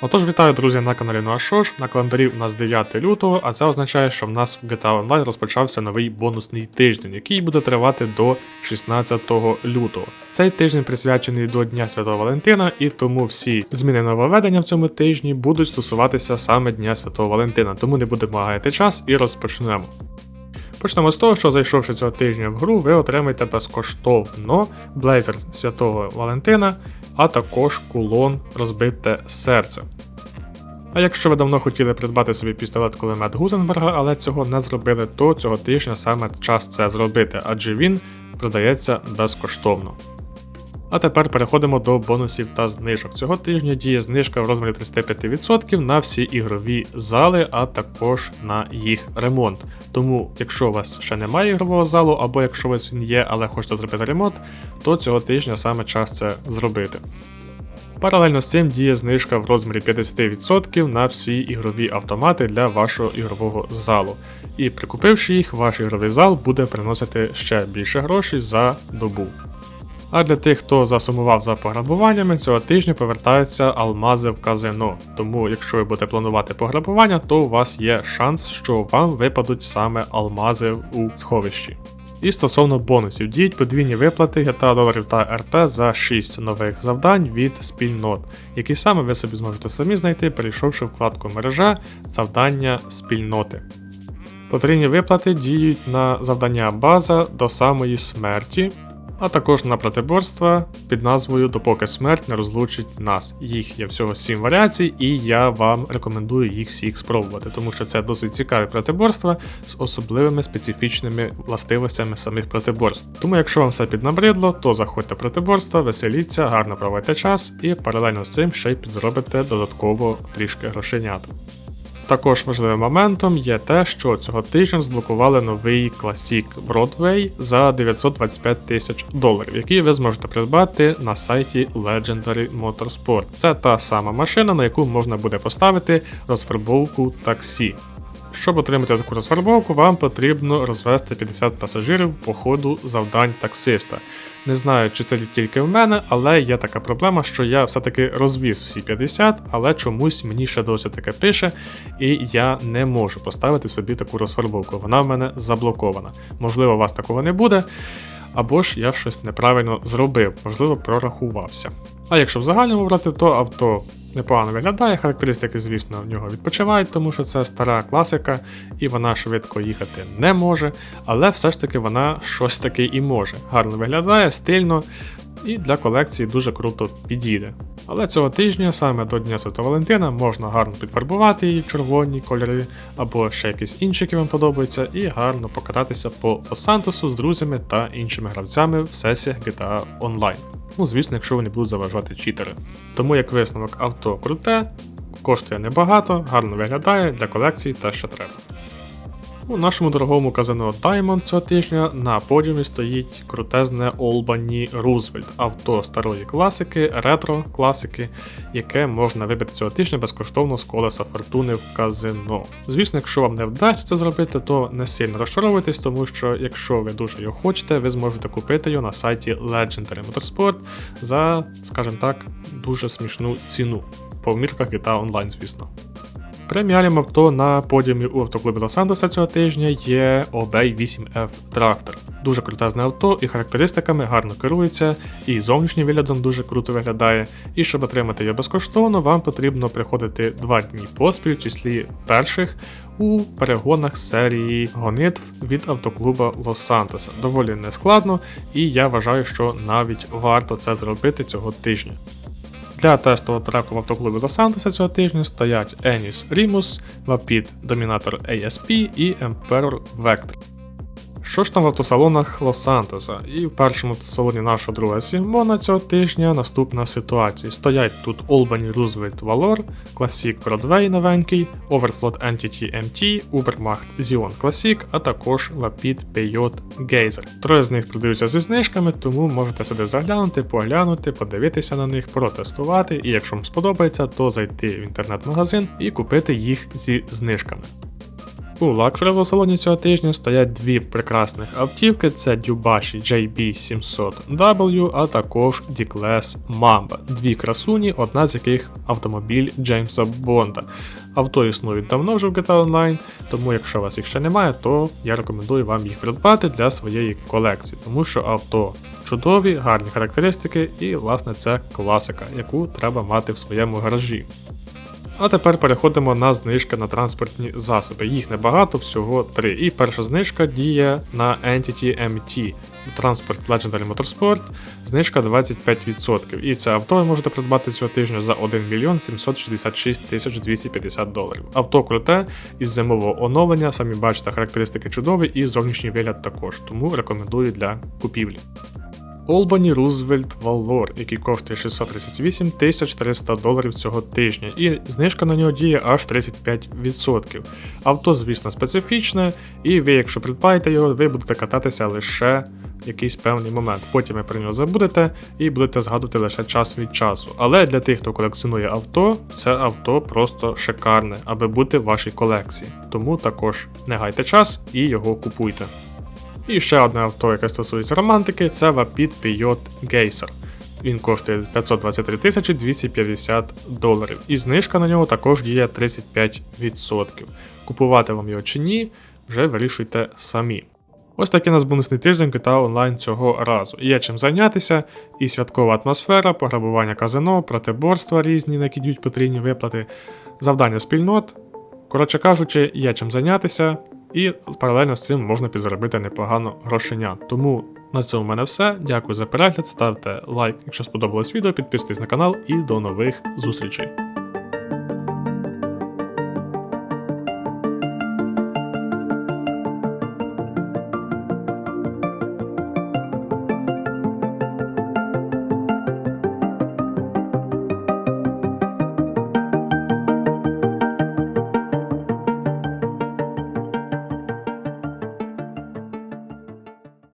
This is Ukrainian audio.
Отож, вітаю, друзі, на каналі Ну а що ж, На календарі у нас 9 лютого, а це означає, що в нас в GTA Online розпочався новий бонусний тиждень, який буде тривати до 16 лютого. Цей тиждень присвячений до Дня Святого Валентина, і тому всі зміни нововведення в цьому тижні будуть стосуватися саме Дня Святого Валентина, тому не будемо гаяти час і розпочнемо. Почнемо з того, що зайшовши цього тижня в гру, ви отримаєте безкоштовно блейзер Святого Валентина, а також кулон розбите серце. А якщо ви давно хотіли придбати собі пістолет кулемет Гузенберга, але цього не зробили, то цього тижня саме час це зробити, адже він продається безкоштовно. А тепер переходимо до бонусів та знижок. Цього тижня діє знижка в розмірі 35% на всі ігрові зали, а також на їх ремонт. Тому, якщо у вас ще немає ігрового залу, або якщо у вас він є, але хочете зробити ремонт, то цього тижня саме час це зробити. Паралельно з цим діє знижка в розмірі 50% на всі ігрові автомати для вашого ігрового залу. І прикупивши їх, ваш ігровий зал буде приносити ще більше грошей за добу. А для тих, хто засумував за пограбуваннями, цього тижня повертаються алмази в казино. Тому, якщо ви будете планувати пограбування, то у вас є шанс, що вам випадуть саме алмази у сховищі. І стосовно бонусів, діють подвійні виплати GTA доларів та РП за 6 нових завдань від спільнот, які саме ви собі зможете самі знайти, перейшовши вкладку мережа завдання спільноти. Потрійні виплати діють на завдання база до самої смерті, а також на протиборства під назвою Допоки смерть не розлучить нас. Їх є всього 7 варіацій, і я вам рекомендую їх всіх спробувати, тому що це досить цікаві протиборства з особливими специфічними властивостями самих протиборств. Тому, якщо вам все піднабридло, то заходьте в протиборства, веселіться, гарно проводьте час і паралельно з цим ще й підзробите додатково трішки грошенят. Також важливим моментом є те, що цього тижня зблокували новий Classic Broadway за 925 тисяч доларів, який ви зможете придбати на сайті Legendary Motorsport. Це та сама машина, на яку можна буде поставити розфарбовку таксі. Щоб отримати таку розфарбовку, вам потрібно розвести 50 пасажирів по ходу завдань таксиста. Не знаю, чи це тільки в мене, але є така проблема, що я все-таки розвіз всі 50, але чомусь мені ще досі таке пише, і я не можу поставити собі таку розфарбовку. Вона в мене заблокована. Можливо, у вас такого не буде. Або ж я щось неправильно зробив, можливо, прорахувався. А якщо в загальному брати, то авто непогано виглядає, характеристики, звісно, в нього відпочивають, тому що це стара класика, і вона швидко їхати не може, але все ж таки вона щось таки і може. Гарно виглядає, стильно. І для колекції дуже круто підійде. Але цього тижня, саме до Дня Святого Валентина, можна гарно підфарбувати її червоні кольори, або ще якісь інші, які вам подобаються, і гарно покататися по Лос-Сантосу з друзями та іншими гравцями в сесіях GTA Online. Ну, звісно, якщо вони будуть заважати читери. Тому як висновок авто круте, коштує небагато, гарно виглядає для колекції те, що треба. У нашому дорогому казино Diamond цього тижня на подіумі стоїть крутезне Albany Roosevelt, авто старої класики, ретро класики, яке можна вибити цього тижня безкоштовно з колеса фортуни в казино. Звісно, якщо вам не вдасться це зробити, то не сильно розчаровуйтесь, тому що якщо ви дуже його хочете, ви зможете купити його на сайті Legendary Motorsport за, скажімо так, дуже смішну ціну. По мірках GTA Online, звісно. Преміальним авто на подіумі у автоклубі Лос-Андоса цього тижня є Obey 8F Drafter. Дуже крутезне авто і характеристиками гарно керується, і зовнішнім виглядом дуже круто виглядає. І щоб отримати його безкоштовно, вам потрібно приходити 2 дні поспіль, в числі перших, у перегонах серії гонитв від автоклуба Лос-Сантоса. Доволі нескладно, і я вважаю, що навіть варто це зробити цього тижня. Для тестового треку в автоклубі Лос-Антеса цього тижня стоять Enis Rimus, Vapid Dominator ASP і Emperor Vector. Що ж там в автосалонах Лос-Сантоса? І в першому салоні нашого друга Сімона цього тижня наступна ситуація. Стоять тут Albany Roosevelt Valor, Classic Broadway новенький, Overflow Entity MT, Ubermacht Xeon Classic, а також Vapid Peugeot Geyser. Троє з них продаються зі знижками, тому можете сюди заглянути, поглянути, подивитися на них, протестувати, і якщо вам сподобається, то зайти в інтернет-магазин і купити їх зі знижками. У лакшеревому салоні цього тижня стоять дві прекрасних автівки: це Дюбаші JB700W, а також D-Class Mamba. Дві красуні, одна з яких автомобіль Джеймса Бонда. Авто існують давно вже в GTA Online, тому якщо у вас їх ще немає, то я рекомендую вам їх придбати для своєї колекції, тому що авто чудові, гарні характеристики, і власне це класика, яку треба мати в своєму гаражі. А тепер переходимо на знижки на транспортні засоби. Їх небагато, всього три. І перша знижка діє на Entity MT. Транспорт Legendary Motorsport, знижка 25%. І це авто ви можете придбати цього тижня за 1 мільйон 766 тисяч 250 доларів. Авто круте, із зимового оновлення, самі бачите, характеристики чудові і зовнішній вигляд також, тому рекомендую для купівлі. Олбані Рузвельт Валор, який коштує 638 300 доларів цього тижня, і знижка на нього діє аж 35%. Авто, звісно, специфічне, і ви, якщо придбаєте його, ви будете кататися лише якийсь певний момент. Потім ви про нього забудете і будете згадувати лише час від часу. Але для тих, хто колекціонує авто, це авто просто шикарне, аби бути в вашій колекції. Тому також не гайте час і його купуйте. І ще одне авто, яке стосується романтики, це Vapid Peugeot Geyser. Він коштує 523 тисячі 250 доларів. І знижка на нього також діє 35%. Купувати вам його чи ні, вже вирішуйте самі. Ось такий нас бонусний тиждень GTA Online цього разу. Є чим зайнятися, і святкова атмосфера, пограбування казино, протиборства різні, на які діють потрібні виплати, завдання спільнот. Коротше кажучи, є чим зайнятися, і паралельно з цим можна підзаробити непогано грошеня. Тому на цьому в мене все. Дякую за перегляд, ставте лайк, якщо сподобалось відео, підписуйтесь на канал і до нових зустрічей.